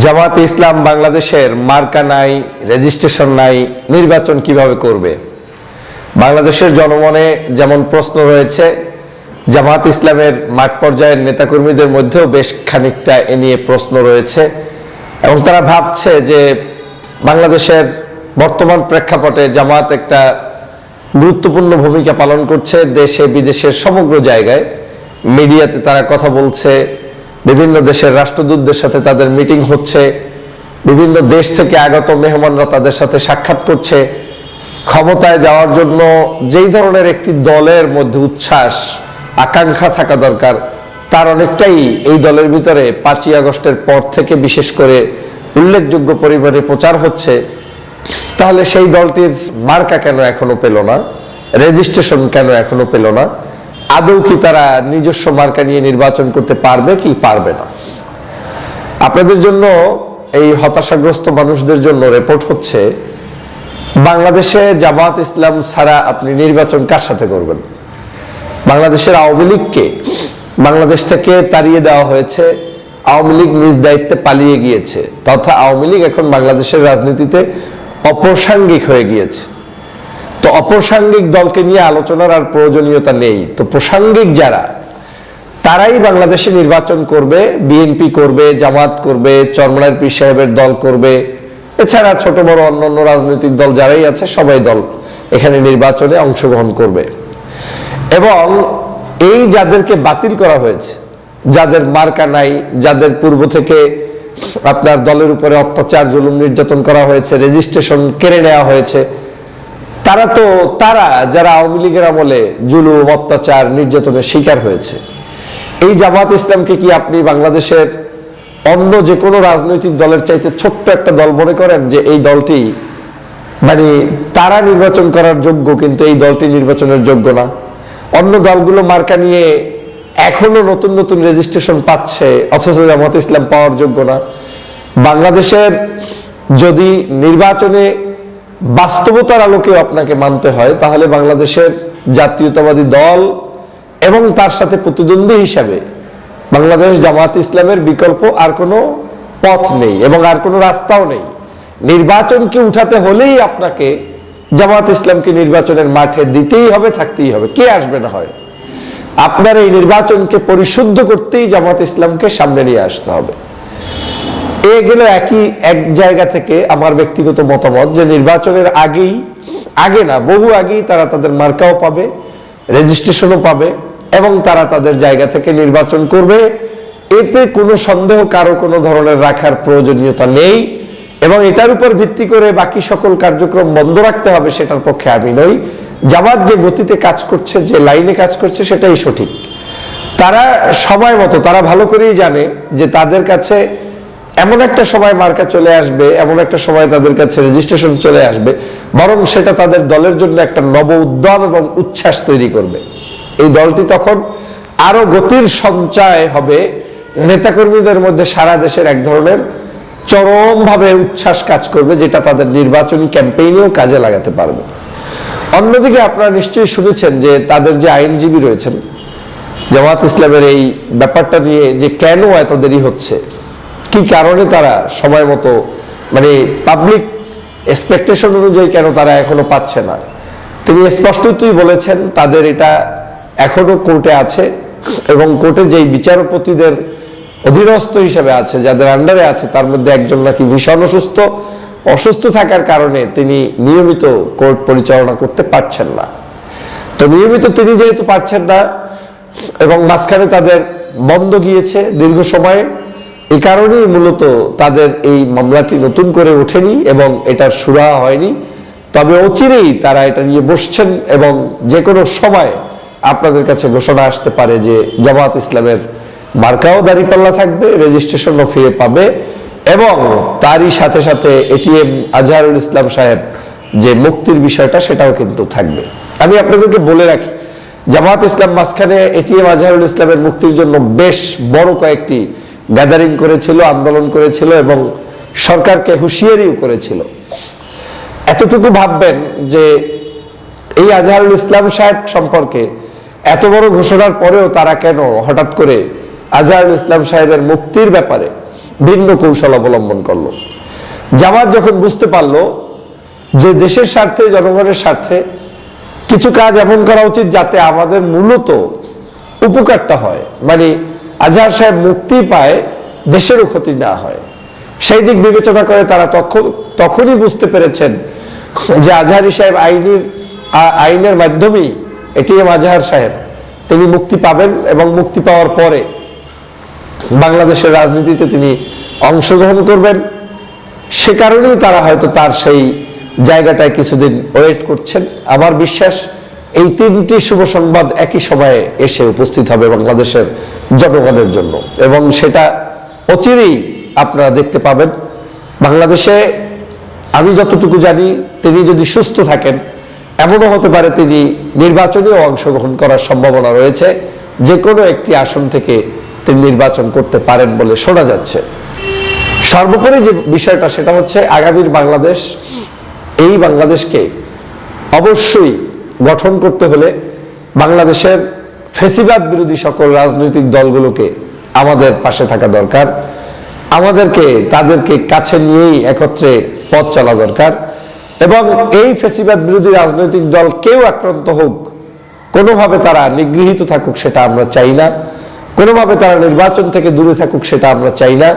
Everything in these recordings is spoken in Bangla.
জামাত ইসলাম বাংলাদেশের মার্কা নাই, রেজিস্ট্রেশন নাই, নির্বাচন কীভাবে করবে? বাংলাদেশের জনমনে যেমন প্রশ্ন রয়েছে জামাত ইসলামের মাঠ পর্যায়ের নেতাকর্মীদের মধ্যেও বেশ খানিকটা এ নিয়ে প্রশ্ন রয়েছে এবং তারা ভাবছে যে বাংলাদেশের বর্তমান প্রেক্ষাপটে জামাত একটা গুরুত্বপূর্ণ ভূমিকা পালন করছে দেশে বিদেশের সমগ্র জায়গায়। মিডিয়াতে তারা কথা বলছে বিভিন্ন দেশের রাষ্ট্রদূতদের সাথে তাদের মিটিং হচ্ছে, বিভিন্ন দেশ থেকে আগত মেহমানরা তাদের সাথে সাক্ষাৎ করছে। ক্ষমতায় যাওয়ার জন্য যেই ধরনের একটি দলের মধ্যে উচ্ছ্বাস, আকাঙ্ক্ষা থাকা দরকার, তার অনেকটাই এই দলের ভিতরে পাঁচই আগস্টের পর থেকে বিশেষ করে উল্লেখযোগ্য পরিমাণে প্রচার হচ্ছে। তাহলে সেই দলটির মার্কা কেন এখনও পেল না? রেজিস্ট্রেশন কেন এখনও পেল না? আদৌ কি তারা নিজস্ব মার্কা নিয়ে নির্বাচন করতে পারবে কি পারবে না? আপনাদের জন্য এই হতাশাগ্রস্ত মানুষদের জন্য রিপোর্ট হচ্ছে, বাংলাদেশে জামাত ইসলাম ছাড়া আপনি নির্বাচন কার সাথে করবেন? বাংলাদেশের আওয়ামী লীগকে, বাংলাদেশ থেকে তাড়িয়ে দেওয়া হয়েছে, আওয়ামী লীগ নিজ দায়িত্বে পালিয়ে গিয়েছে, তথা আওয়ামী লীগ এখন বাংলাদেশের রাজনীতিতে অপ্রাসঙ্গিক হয়ে গিয়েছে। তো অপ্রাসঙ্গিক দলকে নিয়ে আলোচনার আর প্রয়োজনীয়তা নেই। তো প্রাসঙ্গিক যারা, তারাই বাংলাদেশে নির্বাচন করবে, বিএনপি করবে, জামাত করবে চরমনার পীর সাহেবের দল করবে। এছাড়া ছোট, বড়, অন্যান্য রাজনৈতিক দল যারাই আছে, সবাই দল এখানে নির্বাচনে অংশগ্রহণ করবে। এবং এই যাদেরকে বাতিল করা হয়েছে, যাদের মার্কা নাই, যাদের পূর্ব থেকে আপনার দলের উপরে অত্যাচার, জুলুম, নির্যাতন করা হয়েছে, রেজিস্ট্রেশন কেড়ে নেওয়া হয়েছে তারা তো, তারা যারা আওয়ামী লীগের আমলে জুলুম, অত্যাচার, নির্যাতনের শিকার হয়েছে। এই জামাত ইসলামকে কি আপনি বাংলাদেশের অন্য যে কোনো রাজনৈতিক দলের চাইতে ছোট্ট একটা দল মনে করেন যে এই দলটি মানে তারা নির্বাচন করার যোগ্য কিন্তু এই দলটি নির্বাচনের যোগ্য না? অন্য দলগুলো মার্কা নিয়ে এখনও নতুন নতুন রেজিস্ট্রেশন পাচ্ছে, অথচ জামাত ইসলাম পাওয়ার যোগ্য না। বাংলাদেশের যদি নির্বাচনে বাস্তবতার আলোকে আপনাকে মানতে হয়, তাহলে বাংলাদেশের জাতীয়তাবাদী দল এবং তার সাথে প্রতিদ্বন্দ্বী হিসাবে বাংলাদেশ জামাত ইসলামের বিকল্প আর কোনো পথ নেই এবং আর কোনো রাস্তাও নেই। নির্বাচনকে উঠাতে হলেই আপনাকে জামাত ইসলামকে নির্বাচনের মাঠে দিতেই হবে, থাকতেই হবে। কে আসবে না হয়? আপনার এই নির্বাচনকে পরিশুদ্ধ করতেই জামাত ইসলামকে সামনে নিয়ে আসতে হবে। এ গেল একই এক জায়গা থেকে আমার ব্যক্তিগত মতামত যে নির্বাচনের আগেই, আগে না, বহু আগেই তারা তাদের মার্কাও পাবে, রেজিস্ট্রেশনও পাবে এবং তারা তাদের জায়গা থেকে নির্বাচন করবে। এতে কোনো সন্দেহ কারও কোনো ধরনের রাখার প্রয়োজনীয়তা নেই এবং এটার উপর ভিত্তি করে বাকি সকল কার্যক্রম বন্ধ রাখতে হবে সেটার পক্ষে আমি নই। জামাত যে গতিতে কাজ করছে, যে লাইনে কাজ করছে সেটাই সঠিক। তারা সময় মতো, তারা ভালো করেই জানে যে তাদের কাছে এমন একটা সময় মার্কা চলে আসবে, এমন একটা সময় তাদের কাছে রেজিস্ট্রেশন চলে আসবে, বরং সেটা তাদের দলের জন্য একটা নব উদ্যম এবং উচ্ছ্বাস তৈরি করবে। এই দলটি তখন আরও গতির সঞ্চয় হবে, নেতাকর্মীদের মধ্যে সারা দেশের এক ধরনের চরমভাবে উচ্ছ্বাস কাজ করবে, যেটা তাদের নির্বাচনী ক্যাম্পেইনেও কাজে লাগাতে পারবে। অন্যদিকে আপনারা নিশ্চয়ই শুনেছেন যে তাদের যে আইনজীবী রয়েছেন, জামাত ইসলামের এই ব্যাপারটা নিয়ে যে কেন এত দেরি হচ্ছে কি কারণে তারা সময় মতো মানে পাবলিক এক্সপেকটেশন অনুযায়ী কেন তারা এখনও পাচ্ছে না? তিনি স্পষ্টতই বলেছেন, তাদের এটা এখনও কোর্টে আছে এবং কোর্টে যেই বিচারপতিদের অধীনস্থ হিসেবে আছে, যাদের আন্ডারে আছে, তার মধ্যে একজন নাকি ভীষণ অসুস্থ অসুস্থ থাকার কারণে তিনি নিয়মিত কোর্ট পরিচালনা করতে পারছেন না। তো নিয়মিত তিনি যেহেতু পারছেন না এবং মাঝখানে তাদের বন্ধ গিয়েছে দীর্ঘ সময়ে এই কারণেই মূলত তাদের এই মামলাটি নতুন করে ওঠেনি এবং এটার সুরা হয়নি। তবে অচিরেই তারা এটা নিয়ে বসছেন এবং যে কোনো সময় আপনাদের কাছে ঘোষণা আসতে পারে যে জামাত ইসলামের মার্কাও দাঁড়িপাল্লা থাকবে, রেজিস্ট্রেশনও ফিরে পাবে এবং তারই সাথে সাথে এটিএম আজহারুল ইসলাম সাহেব যে মুক্তির বিষয়টা সেটাও কিন্তু থাকবে। আমি আপনাদেরকে বলে রাখি জামাত ইসলাম মাঝখানে এটিএম আজহারুল ইসলামের মুক্তির জন্য বেশ বড় কয়েকটি গ্যাদারিং করেছিল, আন্দোলন করেছিল এবং সরকারকে হুঁশিয়ারিও করেছিল। এতটুকু ভাববেন যে এই আজহারুল ইসলাম সাহেব সম্পর্কে এত বড় ঘোষণার পরেও তারা কেন হঠাৎ করে আজহারুল ইসলাম সাহেবের মুক্তির ব্যাপারে ভিন্ন কৌশল অবলম্বন করল? জামাত যখন বুঝতে পারল যে দেশের স্বার্থে, জনগণের স্বার্থে কিছু কাজ এমন করা উচিত যাতে আমাদের মূলত উপকারটা হয় মানে আজহার সাহেব মুক্তি পায়, দেশেরও ক্ষতি না হয়। সেই দিক বিবেচনা করে তারা তখন তখনই বুঝতে পেরেছেন যে আজহারি সাহেব আইনের আইনের মাধ্যমেই এটিএম আজহার সাহেব, তিনি মুক্তি পাবেন এবং মুক্তি পাওয়ার পরে বাংলাদেশের রাজনীতিতে তিনি অংশগ্রহণ করবেন। সে কারণেই তারা হয়তো তার সেই জায়গাটায় কিছুদিন ওয়েট করছেন। আমার বিশ্বাস এই তিনটি শুভ সংবাদ একই সময়ে এসে উপস্থিত হবে বাংলাদেশের জনগণের জন্য। এবং সেটা অচিরেই আপনারা দেখতে পাবেন। বাংলাদেশে আমি যতটুকু জানি, তিনি যদি সুস্থ থাকেন, এমনও হতে পারে তিনি নির্বাচনেও অংশগ্রহণ করার সম্ভাবনা রয়েছে। যে কোনো একটি আসন থেকে তিনি নির্বাচন করতে পারেন বলে শোনা যাচ্ছে। সর্বোপরি যে বিষয়টা, সেটা হচ্ছে আগামীর বাংলাদেশ, এই বাংলাদেশকে অবশ্যই গঠন করতে হলে বাংলাদেশের ফেসিবাদ বিরোধী সকল রাজনৈতিক দলগুলোকে আমাদের পাশে থাকা দরকার। আমাদেরকে, তাদেরকে কাছে নিয়েই একত্রে পথ চলা দরকার এবং এই ফেসিবাদ বিরোধী রাজনৈতিক দল কেউ আক্রান্ত হোক, কোনোভাবে তারা নিগৃহীত থাকুক সেটা আমরা চাই না। কোনোভাবে তারা নির্বাচন থেকে দূরে থাকুক সেটা আমরা চাই না।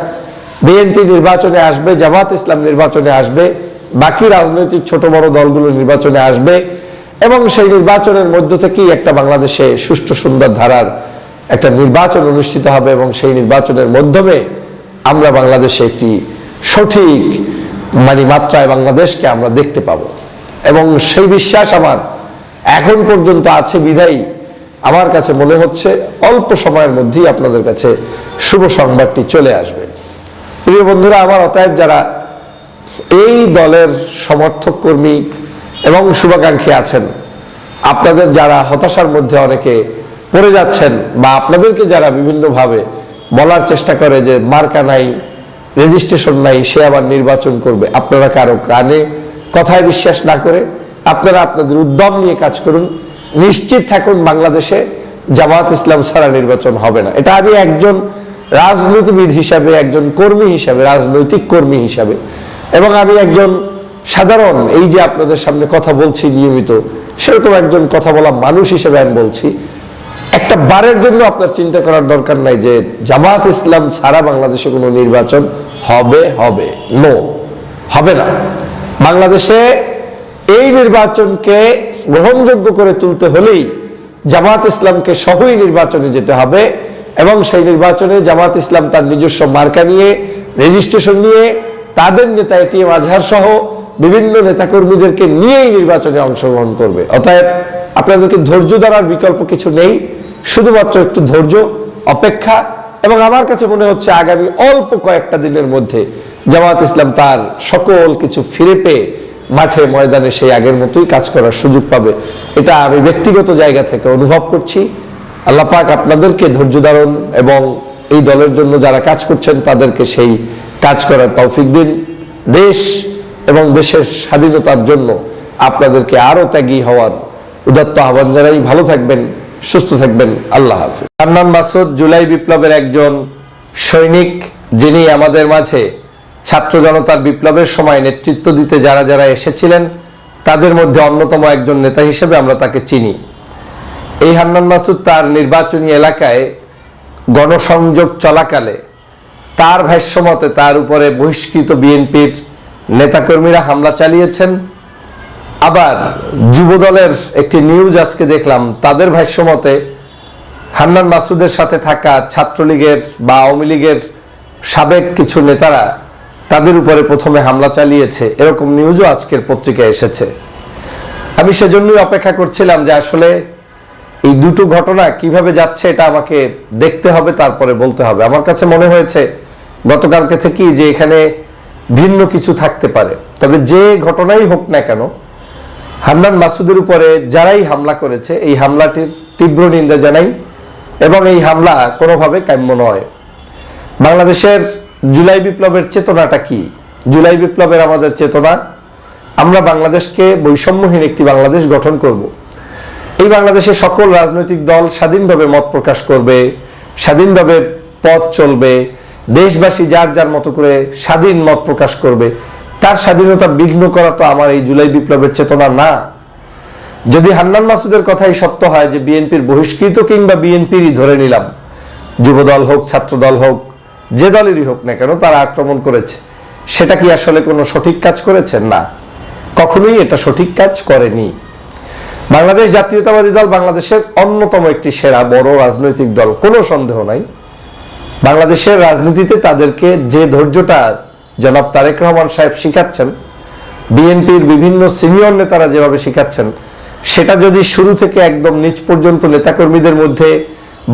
বিএনপি নির্বাচনে আসবে, জামাত ইসলাম নির্বাচনে আসবে, বাকি রাজনৈতিক ছোট বড় দলগুলো নির্বাচনে আসবে। এবং সেই নির্বাচনের মধ্য থেকেই একটা বাংলাদেশে সুষ্ঠু সুন্দর ধারার একটা নির্বাচন অনুষ্ঠিত হবে এবং সেই নির্বাচনের মাধ্যমে আমরা বাংলাদেশে একটি সঠিক মানে মাত্রায় বাংলাদেশকে আমরা দেখতে পাবো। এবং সেই বিশ্বাস আমার এখন পর্যন্ত আছে বিধায়ী। আমার কাছে মনে হচ্ছে অল্প সময়ের মধ্যেই আপনাদের কাছে শুভ সংবাদটি চলে আসবে। প্রিয় বন্ধুরা, আমার অতএব যারা এই দলের সমর্থক কর্মী এবং শুভাকাঙ্ক্ষী আছেন। আপনাদের যারা হতাশার মধ্যে অনেকে পড়ে যাচ্ছেন বা আপনাদেরকে যারা বিভিন্নভাবে বলার চেষ্টা করে যে মার্কা নাই, রেজিস্ট্রেশন নাই, সে আবার নির্বাচন করবে, আপনারা কারও কানে কথায় বিশ্বাস না করে আপনারা আপনাদের উদ্যম নিয়ে কাজ করুন। নিশ্চিত থাকুন বাংলাদেশে জামাত ইসলাম ছাড়া নির্বাচন হবে না। এটা আমি একজন রাজনীতিবিদ হিসাবে, একজন কর্মী হিসাবে, রাজনৈতিক কর্মী হিসাবে এবং আমি একজন সাধারণ, এই যে আপনাদের সামনে কথা বলছি নিয়মিত, সেরকম একজন কথা বলা মানুষ হিসেবে আমি বলছি, একটা বারের জন্য আপনার চিন্তা করার দরকার নাই যে জামাত ইসলাম ছাড়া বাংলাদেশে কোনো নির্বাচন হবে হবে। নো হবে না। বাংলাদেশে এই নির্বাচনকে গ্রহণযোগ্য করে তুলতে হলেই জামাত ইসলামকে সহই নির্বাচনে যেতে হবে এবং সেই নির্বাচনে জামাত ইসলাম তার নিজস্ব মার্কা নিয়ে, রেজিস্ট্রেশন নিয়ে, তাদের নেতা এটিএম আজহার সহ বিভিন্ন নেতাকর্মীদেরকে নিয়েই নির্বাচনে অংশগ্রহণ করবে। অতএব আপনাদেরকে ধৈর্য ধরার বিকল্প কিছু নেই। শুধুমাত্র একটু ধৈর্য, অপেক্ষা এবং আমার কাছে মনে হচ্ছে আগামী অল্প কয়েকটা দিনের মধ্যে জামাত ইসলাম তার সকল কিছু ফিরে পেয়ে মাঠে ময়দানে সেই আগের মতোই কাজ করার সুযোগ পাবে। এটা আমি ব্যক্তিগত জায়গা থেকে অনুভব করছি। আল্লাহ পাক আপনাদেরকে ধৈর্য ধারণ এবং এই দলের জন্য যারা কাজ করছেন তাদেরকে সেই কাজ করার তৌফিক দিন। দেশ এবং দেশের স্বাধীনতার জন্য আপনাদেরকে আরও ত্যাগী হওয়ার উদাত্ত আহ্বান জানাই। ভালো থাকবেন, সুস্থ থাকবেন। আল্লাহ হাফিজ। হান্নান মাসুদ জুলাই বিপ্লবের একজন সৈনিক, যিনি আমাদের মাঝে ছাত্র জনতার বিপ্লবের সময় নেতৃত্ব দিতে যারা যারা এসেছিলেন, তাদের মধ্যে অন্যতম একজন নেতা হিসেবে আমরা তাকে চিনি। এই হান্নান মাসুদ তার নির্বাচনী এলাকায় গণসংযোগ চলাকালে তার ভাষ্যমতে তার উপরে বহিষ্কৃত বিএনপির নেতাকর্মীরা হামলা চালিয়েছেন। আবার যুবদলের একটি নিউজ আজকে দেখলাম, তাদের ভাষ্যমতে হান্নান মাসুদের সাথে থাকা ছাত্রলীগের বা আওয়ামী লীগের সাবেক কিছু নেতারা তাদের উপরে প্রথমে হামলা চালিয়েছে। এরকম নিউজও আজকের পত্রিকায় এসেছে। আমি সেজন্যই অপেক্ষা করছিলাম যে আসলে এই দুটো ঘটনা কীভাবে যাচ্ছে এটা আমাকে দেখতে হবে, তারপরে বলতে হবে। আমার কাছে মনে হয়েছে, গতকালকে থেকেই যে এখানে ভিন্ন কিছু থাকতে পারে। তবে যে ঘটনাই হোক না কেন হান্নান মাসুদের উপরে যারাই হামলা করেছে, এই হামলাটির তীব্র নিন্দা জানাই এবং এই হামলা কোনোভাবে কাম্য নয়। বাংলাদেশের জুলাই বিপ্লবের চেতনাটা কি? জুলাই বিপ্লবের আমাদের চেতনা, আমরা বাংলাদেশকে বৈষম্যহীন একটি বাংলাদেশ গঠন করব। এই বাংলাদেশে সকল রাজনৈতিক দল স্বাধীনভাবে মত প্রকাশ করবে, স্বাধীনভাবে পথ চলবে দেশবাসী যার যার মতো করে স্বাধীন মত প্রকাশ করবে, তার স্বাধীনতা বিঘ্ন করা তো আমার এই জুলাই বিপ্লবের চেতনা না। যদি হান্নান মাসুদের কথাই সত্য হয় যে বিএনপির বহিষ্কৃত কিংবা বিএনপিরই ধরে নিলাম, যুবদল হোক, ছাত্রদল হোক, যে দলেরই হোক না কেন তারা আক্রমণ করেছে। সেটা কি আসলে কোনো সঠিক কাজ করেছেন না। কখনোই এটা সঠিক কাজ করেনি। বাংলাদেশ জাতীয়তাবাদী দল বাংলাদেশের অন্যতম একটি সেরা বড় রাজনৈতিক দল, কোনো সন্দেহ নাই। বাংলাদেশের রাজনীতিতে তাদেরকে যে ধৈর্যটা জনাব তারেক রহমান সাহেব শিখাচ্ছেন, বিএনপির বিভিন্ন সিনিয়র নেতারা যেভাবে শিখাচ্ছেন, সেটা যদি শুরু থেকে একদম নিচ পর্যন্ত নেতাকর্মীদের মধ্যে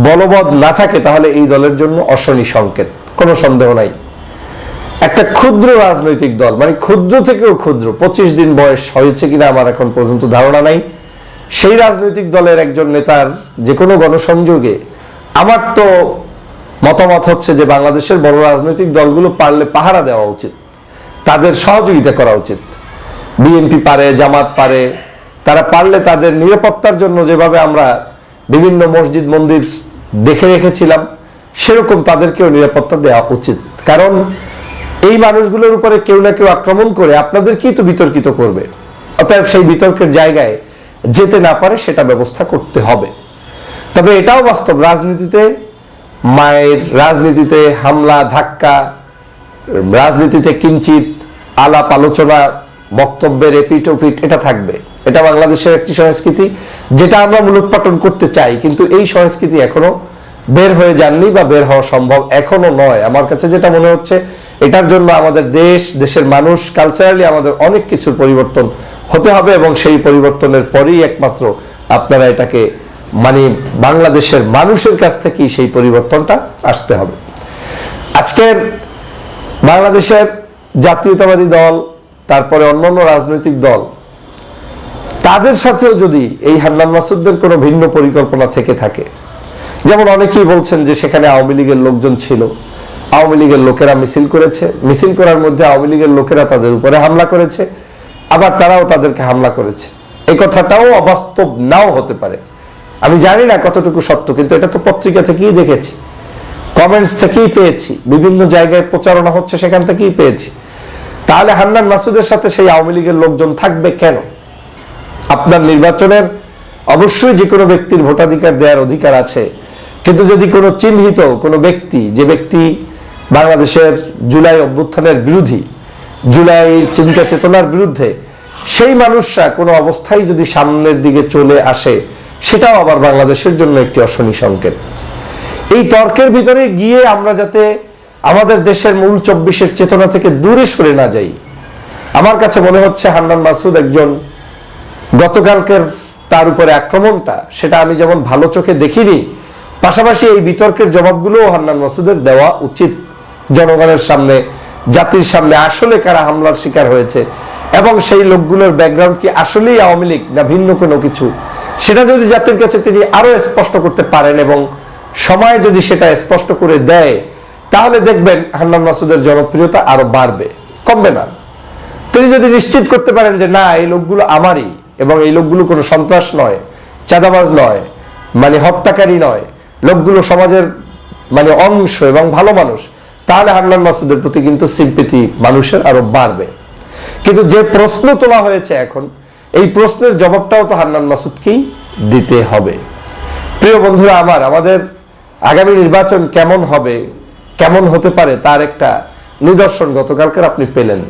বলবৎ না থাকে, তাহলে এই দলের জন্য অশনি সংকেত। কোনো সন্দেহ নাই। একটা ক্ষুদ্র রাজনৈতিক দল মানে ক্ষুদ্র থেকেও ক্ষুদ্র, পঁচিশ দিন বয়স হয়েছে কিনা আমার এখন পর্যন্ত ধারণা নাই। সেই রাজনৈতিক দলের একজন নেতার যে কোনো গণসংযোগে, আমার তো মতামত হচ্ছে যে বাংলাদেশের বড় রাজনৈতিক দলগুলো পারলে পাহারা দেওয়া উচিত। তাদের সহযোগিতা করা উচিত। বিএনপি পারে, জামাত পারে, তারা পারলে তাদের নিরাপত্তার জন্য যেভাবে আমরা বিভিন্ন মসজিদ, মন্দির দেখে রেখেছিলাম, সেরকম তাদেরকেও নিরাপত্তা দেওয়া উচিত। কারণ এই মানুষগুলোর উপরে কেউ না কেউ আক্রমণ করে আপনাদেরকেই তো বিতর্কিত করবে। অতএব সেই বিতর্কের জায়গায় যেতে না পারে সেটা ব্যবস্থা করতে হবে। তবে এটাও বাস্তব। রাজনীতিতে মায়ের রাজনীতিতে হামলা, ধাক্কা, রাজনীতিতে কিঞ্চিত আলাপ আলোচনা, বক্তব্যের এপিট ওপিট এটা থাকবে। এটা বাংলাদেশের একটি সংস্কৃতি, যেটা আমরা মূলোৎপাটন করতে চাই, কিন্তু এই সংস্কৃতি এখনও বের হয়ে যাননি বা বের হওয়া সম্ভব এখনও নয়। আমার কাছে যেটা মনে হচ্ছে, এটার জন্য আমাদের দেশ, দেশের মানুষ কালচারালি আমাদের অনেক কিছুর পরিবর্তন হতে হবে এবং সেই পরিবর্তনের পরেই একমাত্র আপনারা এটাকে মানে বাংলাদেশের মানুষের কাছ থেকেই সেই পরিবর্তনটা আসতে হবে। আজকের বাংলাদেশের জাতীয়তাবাদী দল, তারপরে অন্যান্য রাজনৈতিক দল, তাদের সাথেও যদি এই হান্নান মাসুদদের কোনো ভিন্ন পরিকল্পনা থেকে থাকে, যেমন অনেকেই বলছেন যে সেখানে আওয়ামী লীগের লোকজন ছিল, আওয়ামী লীগের লোকেরা মিছিল করেছে, মিছিল করার মধ্যে আওয়ামী লীগের লোকেরা তাদের উপরে হামলা করেছে, আবার তারাও তাদেরকে হামলা করেছে। এই কথাটাও অবাস্তব নাও হতে পারে। আমি জানি না কতটুকু সত্য, কিন্তু এটা তো পত্রিকা থেকেই দেখেছি। কমেন্টস থেকেই পেয়েছি। বিভিন্ন জায়গায় প্রচারণা হচ্ছে, সেখান থেকেই পেয়েছি। তাহলে হান্নান মাসুদের সাথে সেই আওয়ামী লীগের লোকজন থাকবে কেন? আপনার নির্বাচনের অবশ্যই যে কোনো ব্যক্তির ভোটাধিকার দেওয়ার অধিকার আছে। কিন্তু যদি কোনো চিহ্নিত কোনো ব্যক্তি, যে ব্যক্তি বাংলাদেশের জুলাই অভ্যুত্থানের বিরোধী, জুলাই চিন্তা চেতনার বিরুদ্ধে, সেই মানুষরা কোনো অবস্থায় যদি সামনের দিকে চলে আসে সেটাও আবার বাংলাদেশের জন্য একটি অশনি সংকেত। এই তর্কের ভিতরে গিয়ে আমরা যাতে আমাদের দেশের মূল চব্বিশের চেতনা থেকে দূরে সরে না যাই। আমার কাছে মনে হচ্ছে হান্নান মাসুদ একজন গতকালকের তার উপরে আক্রমণটা, সেটা আমি যেমন ভালো চোখে দেখিনি, পাশাপাশি এই বিতর্কের জবাবগুলোও হান্নান মাসুদের দেওয়া উচিত জনগণের সামনে, জাতির সামনে আসলে কারা হামলার শিকার হয়েছে এবং সেই লোকগুলোর ব্যাকগ্রাউন্ড কি আসলেই আওয়ামী লীগ না ভিন্ন কোনো কিছু। সেটা যদি জাতির কাছে তিনি আরও স্পষ্ট করতে পারেন এবং সময় যদি সেটা স্পষ্ট করে দেয়, তাহলে দেখবেন হান্নান মাসুদের জনপ্রিয়তা আরও বাড়বে, কমবে না। তিনি যদি নিশ্চিত করতে পারেন যে না, এই লোকগুলো আমারই এবং এই লোকগুলো কোনো সন্ত্রাস নয়, চাঁদাবাজ নয় মানে হত্যাকারী নয়, লোকগুলো সমাজের মানে অংশ এবং ভালো মানুষ, তাহলে হান্নান মাসুদের প্রতি কিন্তু সিম্পিতি মানুষের আরও বাড়বে। কিন্তু যে প্রশ্ন তোলা হয়েছে এখন এই প্রশ্নের জবাবটাও তো হান্নান মাসুদকেই দিতে হবে। প্রিয় বন্ধুরা আমার, আমাদের আগামী নির্বাচন কেমন হবে, কেমন হতে পারে তার একটা নিদর্শন গতকালকার আপনি পেলেন।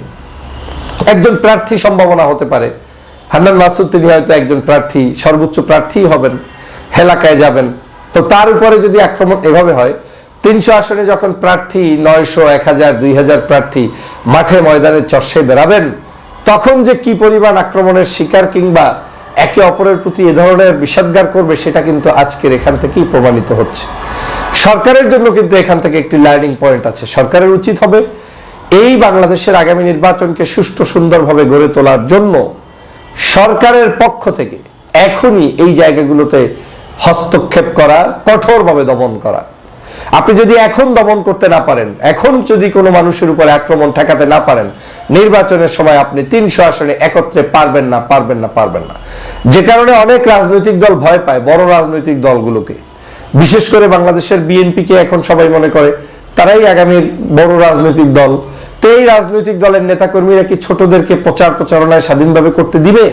একজন প্রার্থী সম্ভাবনা হতে পারে। হান্নান মাসুদ, তিনি হয়তো একজন প্রার্থী, সর্বোচ্চ প্রার্থী হবেন এলাকায় যাবেন। তো তার উপরে যদি আক্রমণ এভাবে হয়, তিনশো আসনে যখন প্রার্থী, নয়শো, এক হাজার, দুই হাজার প্রার্থী মাঠে ময়দানে চর্ষে বেরাবেন তখন যে কি পরিমাণ আক্রমণের শিকার কিংবা একে অপরের প্রতি এ ধরনের বিষাদগার করবে সেটা কিন্তু আজকের এখান থেকেই প্রমাণিত হচ্ছে। সরকারের জন্য কিন্তু এখান থেকে একটি লার্নিং পয়েন্ট আছে। সরকারের উচিত হবে এই বাংলাদেশের আগামী নির্বাচনকে সুষ্ঠু সুন্দরভাবে গড়ে তোলার জন্য সরকারের পক্ষ থেকে এখনই এই জায়গাগুলোতে হস্তক্ষেপ করা, কঠোরভাবে দমন করা। আপনি যদি এখন দমন করতে না পারেন, এখন যদি কোনো মানুষের উপরে আক্রমণ ঠেকাতে না পারেন, নির্বাচনের সময় আপনি তিনশো আসনে একত্রে পারবেন না পারবেন না পারবেন না। যে কারণে অনেক রাজনৈতিক দল ভয় পায় বড় রাজনৈতিক দলগুলোকে। বিশেষ করে বাংলাদেশের বিএনপিকে এখন সবাই মনে করে, তারাই আগামীর বড় রাজনৈতিক দল। তো এই রাজনৈতিক দলের নেতাকর্মীরা কি ছোটদেরকে প্রচার প্রচারণায় স্বাধীনভাবে করতে দিবে?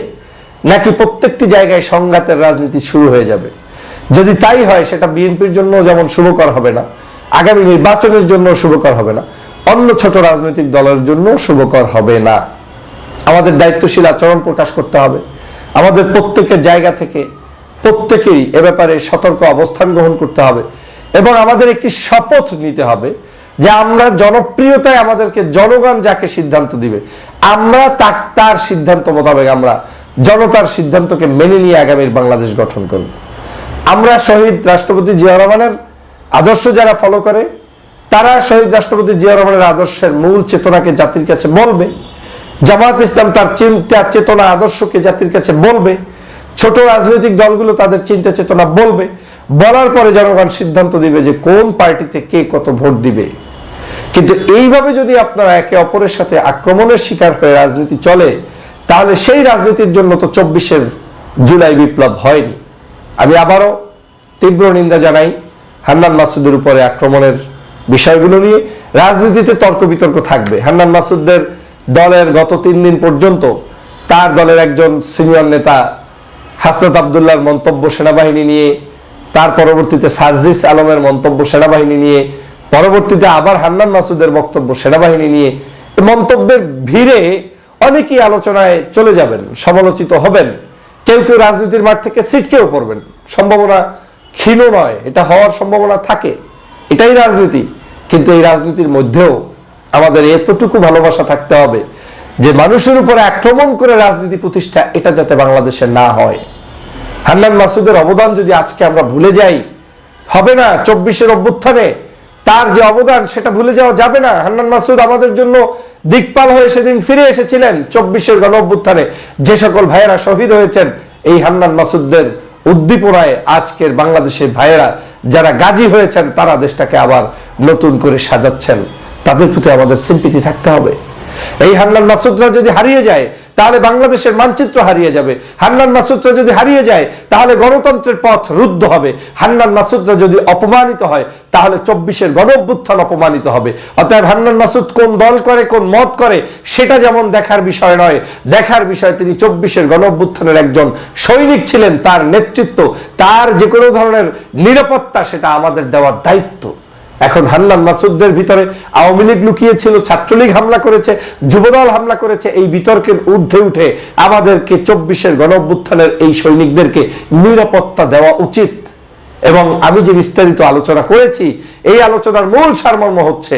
নাকি প্রত্যেকটি জায়গায় সংঘাতের রাজনীতি শুরু হয়ে যাবে? যদি তাই হয়, সেটা বিএনপির জন্য যেমন শুভকর হবে না, আগামী নির্বাচনের জন্য শুভকর হবে না, অন্য ছোট রাজনৈতিক দলের জন্য শুভকর হবে না। আমাদের দায়িত্বশীল আচরণ প্রকাশ করতে হবে। আমাদের প্রত্যেকের জায়গা থেকে প্রত্যেকেই এ ব্যাপারে সতর্ক অবস্থান গ্রহণ করতে হবে এবং আমাদের একটি শপথ নিতে হবে যে আমরা জনপ্রিয়তায় আমাদেরকে জনগণ যাকে সিদ্ধান্ত দিবে, আমরা তার সিদ্ধান্ত মোতাবেক আমরা জনতার সিদ্ধান্তকে মেনে নিয়ে আগামীর বাংলাদেশ গঠন করব। আমরা শহীদ রাষ্ট্রপতি জিয়া রহমানের আদর্শ যারা ফলো করে, তারা শহীদ রাষ্ট্রপতি জিয়া রহমানের আদর্শের মূল চেতনাকে জাতির কাছে বলবে। জামাত ইসলাম তার চিন্তা, চেতনা, আদর্শকে জাতির কাছে বলবে। ছোট রাজনৈতিক দলগুলো তাদের চিন্তা, চেতনা বলবে। বলার পরে জনগণ সিদ্ধান্ত দিবে যে কোন পার্টিতে কে কত ভোট দিবে। কিন্তু এইভাবে যদি আপনারা একে অপরের সাথে আক্রমণের শিকার হয়ে রাজনীতি চলে, তাহলে সেই রাজনীতির জন্য তো চব্বিশের জুলাই বিপ্লব হয়নি। আমি আবারও তীব্র নিন্দা জানাই হান্নান মাসুদের উপরে আক্রমণের বিষয়গুলো নিয়ে। রাজনীতিতে তর্ক বিতর্ক থাকবে। হান্নান মাসুদদের দলের গত তিন দিন পর্যন্ত তার দলের একজন সিনিয়র নেতা হাসরত আবদুল্লাহর মন্তব্য সেনাবাহিনী নিয়ে, তার পরবর্তীতে সার্জিস আলমের মন্তব্য সেনাবাহিনী নিয়ে, পরবর্তীতে আবার হান্নান মাসুদের বক্তব্য সেনাবাহিনী নিয়ে। মন্তব্যের ভিড়ে অনেকেই আলোচনায় চলে যাবেন, সমালোচিত হবেন। কেউ কেউ রাজনীতির মাঠ থেকে ছিটকেও পড়বেন। সম্ভাবনা ক্ষীণ নয়, এটা হওয়ার সম্ভাবনা থাকে। এটাই রাজনীতি। কিন্তু এই রাজনীতির মধ্যেও আমাদের এতটুকু ভালোবাসা থাকতে হবে যে মানুষের উপরে আক্রমণ করে রাজনীতি প্রতিষ্ঠা, এটা যাতে বাংলাদেশে না হয়। হান্নান মাসুদের অবদান যদি আজকে আমরা ভুলে যাই, হবে না চব্বিশের অভ্যুত্থানে? তার যে অবদান, সেটা ভুলে যাওয়া যাবে না। হান্নান মাসুদ আমাদের জন্য দিকপাল হয়ে সেদিন ফিরে এসেছিলেন চব্বিশের গণ অভ্যুত্থানে। যে সকল ভাইয়েরা শহীদ হয়েছেন, এই হান্নান মাসুদদের উদ্দীপনায় আজকের বাংলাদেশের ভাইয়েরা যারা গাজী হয়েছেন, তারা দেশটাকে আবার নতুন করে সাজাচ্ছেন। তাদের প্রতি আমাদের সিম্পিতি থাকতে হবে। এই হান্নান মাসুদরা যদি হারিয়ে যায়, তাহলে বাংলাদেশের মানচিত্র হারিয়ে যাবে। হান্নান মাসুদরা যদি হারিয়ে যায়, তাহলে গণতন্ত্রের পথ রুদ্ধ হবে। হান্নান মাসুদরা যদি অপমানিত হয়, তাহলে চব্বিশের গণ অপমানিত হবে। অতএব হান্নান মাসুদ কোন দল করে, কোন মত করে, সেটা যেমন দেখার বিষয় নয়, দেখার বিষয় তিনি চব্বিশের গণ একজন সৈনিক ছিলেন, তার নেতৃত্ব, তার যে কোনো ধরনের নিরাপত্তা, সেটা আমাদের দেওয়ার দায়িত্ব। এখন হান্নান মাসুদদের ভিতরে আওয়ামী লীগ লুকিয়েছিল, ছাত্রলীগ হামলা করেছে, যুবদল হামলা করেছে, এই বিতর্কের ঊর্ধ্বে উঠে আমাদেরকে চব্বিশের গণ এই সৈনিকদেরকে নিরাপত্তা দেওয়া উচিত। এবং আমি যে বিস্তারিত আলোচনা করেছি, এই আলোচনার মূল সারমর্ম হচ্ছে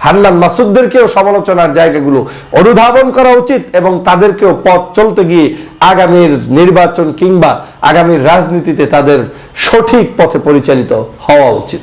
হান্নান মাসুদদেরকেও সমালোচনার জায়গাগুলো অনুধাবন করা উচিত এবং তাদেরকেও পথ চলতে গিয়ে আগামীর নির্বাচন কিংবা আগামীর রাজনীতিতে তাদের সঠিক পথে পরিচালিত হওয়া উচিত।